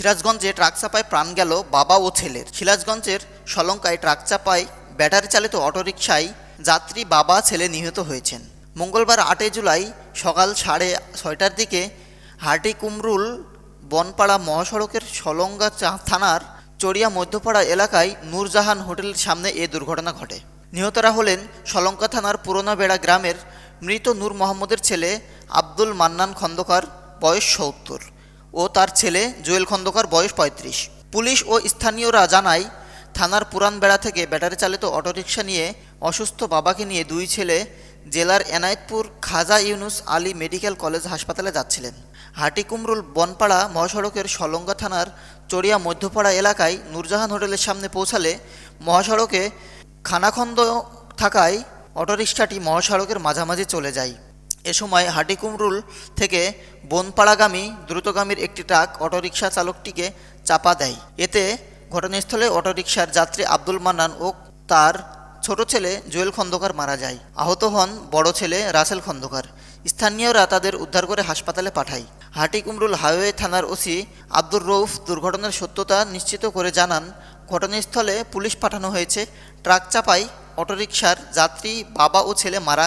সিরাজগঞ্জে ট্রাক চাপায় প্রাণ গেল বাবা ও ছেলের। সিরাজগঞ্জের সলঙ্কায় ট্রাক চাপায় ব্যাটারি চালিত অটোরিকশায় যাত্রী বাবা, ছেলে নিহত হয়েছেন। মঙ্গলবার আটই জুলাই সকাল সাড়ে ছয়টার দিকে হাটিকুমরুল বনপাড়া মহাসড়কের সলঙ্গা থানার চড়িয়া মধ্যপাড়া এলাকায় নূরজাহান হোটেলের সামনে এ দুর্ঘটনা ঘটে। নিহতরা হলেন সলঙ্কা থানার পুরোনো বেড়া গ্রামের মৃত নূর মোহাম্মদের ছেলে আব্দুল মান্নান খন্দকার, বয়স সত্তর। ও তার ছেলে জুয়েল খন্দকার বয়স পঁয়ত্রিশ। পুলিশ ও স্থানীয়রা জানায়, থানার পুরান বেড়া থেকে ব্যাটারি চালিত অটোরিকশা নিয়ে অসুস্থ বাবাকে নিয়ে দুই ছেলে জেলার এনায়েতপুর খাজা ইউনুস আলী মেডিকেল কলেজ হাসপাতালে যাচ্ছিলেন। হাটিকুমরুল বনপাড়া মহাসড়কের সলঙ্গা থানার চড়িয়া মধ্যপাড়া এলাকায় নূরজাহান হোটেলের সামনে পৌঁছালে মহাসড়কে খানাখন্দ থাকায় অটোরিকশাটি মহাসড়কের মাঝামাঝি চলে যায়। এ সময় হাটিকুমরুল থেকে বনপাড়াগামী দ্রুতগামীর একটি ট্রাক অটোরিকশা চালকটিকে চাপা দেয়। এতে ঘটনাস্থলে অটোরিকশার যাত্রী আব্দুল মান্নান ও তার ছোট ছেলে জুয়েল খন্দকার মারা যায়। আহত হন বড় ছেলে রাসেল খন্দকার। স্থানীয়রা তাদের উদ্ধার করে হাসপাতালে পাঠায়। হাটিকুমরুল হাইওয়ে থানার ওসি আব্দুর রৌফ দুর্ঘটনার সত্যতা নিশ্চিত করে জানান, ঘটনাস্থলে পুলিশ পাঠানো হয়েছে। ট্রাক চাপাই অটোরিকশার যাত্রী বাবা ও ছেলে মারা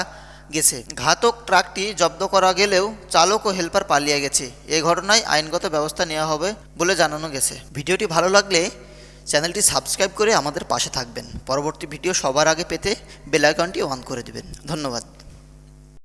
গেছে। ঘাতক ট্রাকটি জব্দ করা গেলেও চালক ও হেল্পার পালিয়ে গেছে। এ ঘটনায় আইনগত ব্যবস্থা নেওয়া হবে বলে জানানো গেছে। ভিডিওটি ভালো লাগলে চ্যানেলটি সাবস্ক্রাইব করে আমাদের পাশে থাকবেন। পরবর্তী ভিডিও সবার আগে পেতে বেলাইকনটি অন করে দেবেন। ধন্যবাদ।